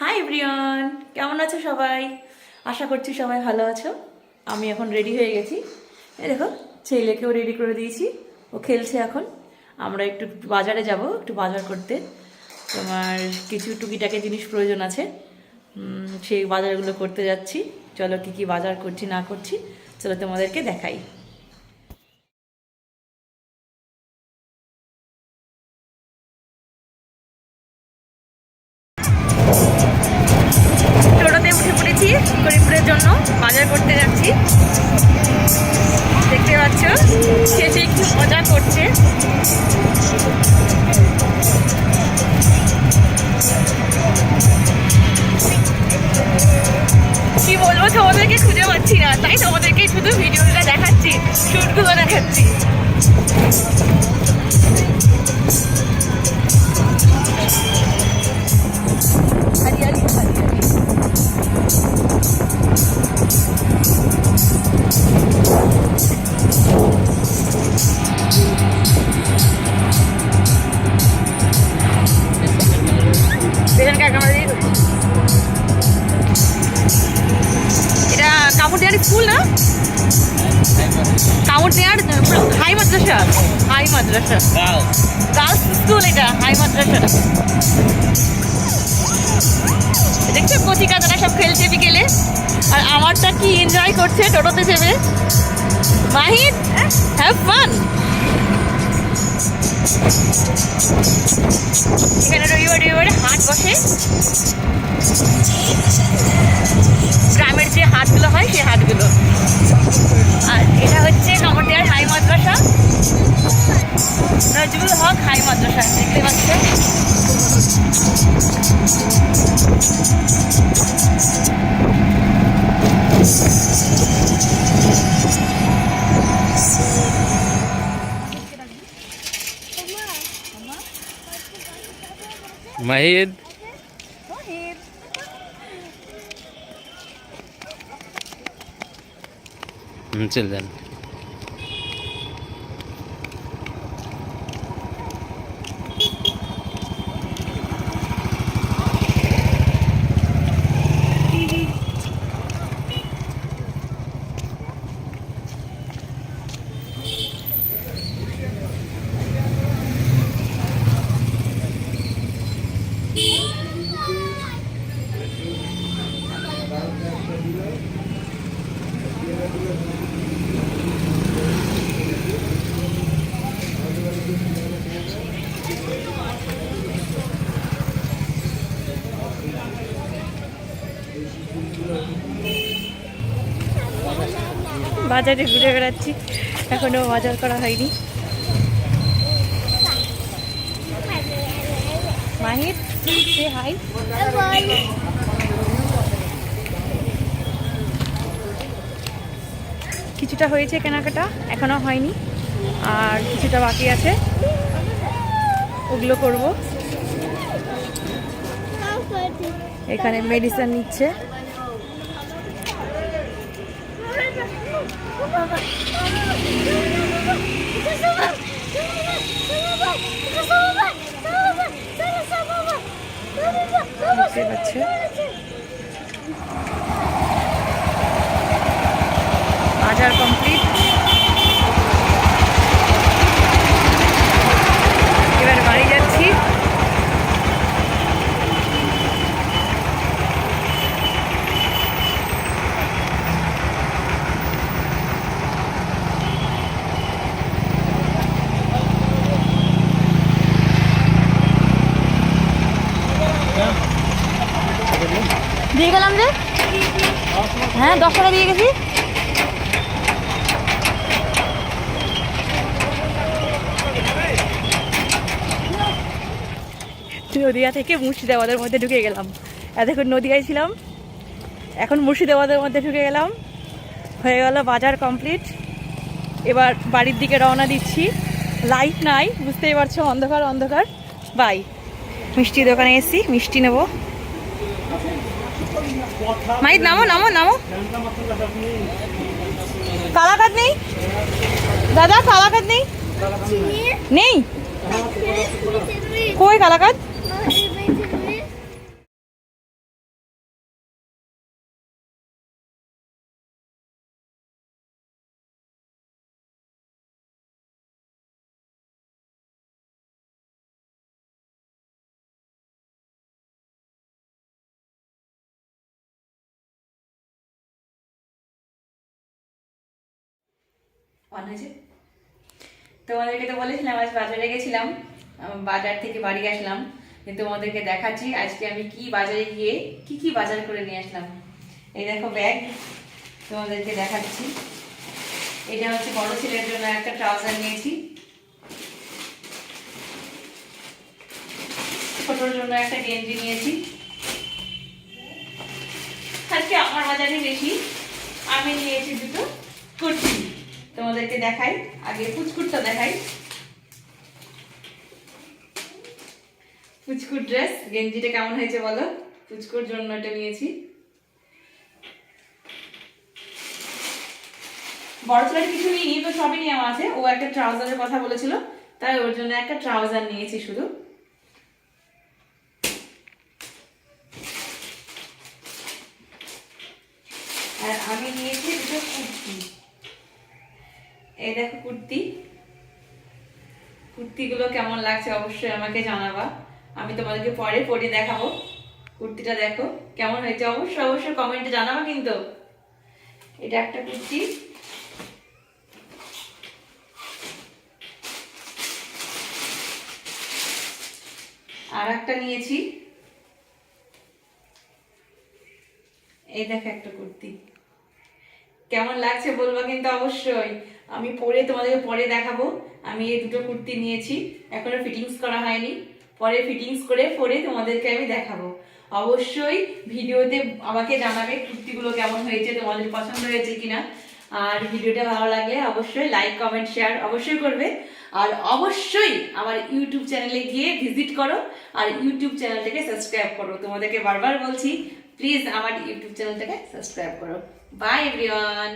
Hi everyone কেমন আছো সবাই? আশা করছি সবাই ভালো আছো। আমি এখন রেডি হয়ে গেছি। এই দেখো, ছেলেকেও রেডি করে দিয়েছি। ও খেলছে এখন। আমরা একটু বাজারে যাব, একটু বাজার করতে। তোমার কিছু টুকিটাকে জিনিস প্রয়োজন আছে। সেই বাজারগুলো করতে যাচ্ছি। চলো কি কি বাজার করছি, না করছি, চলো তোমাদেরকে দেখাই। দেখতে পাচ্ছ? সেটি একটু মজা করছে। কি বলব, তোমাদেরকে খুঁজে পাচ্ছি না। তাই তোমাদেরকে শুধু ভিডিওটা দেখাচ্ছি শুটগুলো দেখাচ্ছি। High madrasa high madrasa. Girls school এটা হাই মাদ্রাসা। দেখছ কচিকা তারা সব খেলছে বিকেলে? আর আমারটা কি এনজয় করছে টোটোতে চেপে? মাহিদ হ্যাভ ফান এখানে রবিবার রবিবারে হাট বসে। গ্রামের যে হাটগুলো হয় সেই হাটগুলো। مهيد مهيد مثل ذلك বাজারে ঘুরে বেড়াচ্ছি। এখনও বাজার করা হয়নি। মাহির হাই কিছুটা হয়েছে কেনাকাটা, এখনও হয়নি। আর কিছুটা বাকি আছে। ওগুলো করব। এখানে মেডিসিন নিচ্ছে। দেখতে পাচ্ছে? বাজার কমপ্লিট এবার বাড়ি যাচ্ছি। দিয়ে গেলাম যে? হ্যাঁ দশ টাকা দিয়ে গেছি। নদিয়া থেকে মুর্শিদাবাদের মধ্যে ঢুকে গেলাম। এতক্ষণ নদিয়ায় ছিলাম। এখন মুর্শিদাবাদের মধ্যে ঢুকে গেলাম। হয়ে গেল বাজার কমপ্লিট। এবার বাড়ির দিকে রওনা দিচ্ছি। লাইট নাই বুঝতেই পারছ অন্ধকার অন্ধকার। বাই মিষ্টি দোকানে এসছি মিষ্টি নেব। মাইদ নামো নামো নামো। কালাকাত নেই? দাদা কালাকাত নেই? নেই। কই কালাকাত? তোমাদেরকে তো বলেছিলাম আজ বাজারে গেছিলাম বাজার থেকে বাড়ি আসলাম। তোমাদেরকে দেখাচ্ছি, আজকে আমি কি বাজারে গিয়ে কি কি বাজার করে নিয়ে আসলাম। এই দেখো ব্যাগ তোমাদেরকে দেখাচ্ছি। এটা হচ্ছে বড় ছেলের জন্য একটা ট্রাউজার নিয়েছি। ছোটোর জন্য একটা গেঞ্জি নিয়েছি। আজকে আমার বাজারে বেশি, আমি নিয়েছি দুটো কুর্তি। তোমাদেরকে দেখাই, আগে পুচকুটটা দেখাই। পুচকুর ড্রেস গেঞ্জিটা কেমন হয়েছে বলো? পুচকুর জন্য এটা নিয়েছি। বড় ছেলের কিছু নিইনি তো সবই নেওয়া আছে। ও একটা ট্রাউজারের কথা বলেছিল, তাই ওর জন্য একটা ট্রাউজার নিয়েছি শুধু। আর আমি নিয়েছি দুটো কুর্তি। এই দেখো কুর্তি। কুর্তিগুলো কেমন লাগছে অবশ্যই আমাকে জানাবা। আমি তোমাদেরকে পরে পরে দেখাবো। কুর্তিটা দেখো, কেমন হয়েছে? অবশ্যই অবশ্যই কমেন্টে জানাব কিন্তু। এটা একটা কুর্তি। আর একটা নিয়েছি। এই দেখো একটা কুর্তি। কেমন লাগছে বলব কিন্তু অবশ্যই। আমি পরে তোমাদেরকে পরে দেখাবো। আমি এই দুটো কুর্তি নিয়েছি। এখনও ফিটিংস করা হয়নি। পরে ফিটিংস করে পরে তোমাদেরকে আমি দেখাবো। অবশ্যই ভিডিওতে আমাকে জানাবে কুর্তিগুলো কেমন হয়েছে, তোমাদের পছন্দ হয়েছে কিনা। আর ভিডিওটা ভালো লাগলে অবশ্যই লাইক কমেন্ট শেয়ার অবশ্যই করবে। আর অবশ্যই আমার ইউটিউব চ্যানেলে গিয়ে ভিজিট করো আর ইউটিউব চ্যানেলটাকে সাবস্ক্রাইব করো। তোমাদেরকে বারবার বলছি প্লিজ আমার ইউটিউব চ্যানেলটাকে সাবস্ক্রাইব করো। By everyone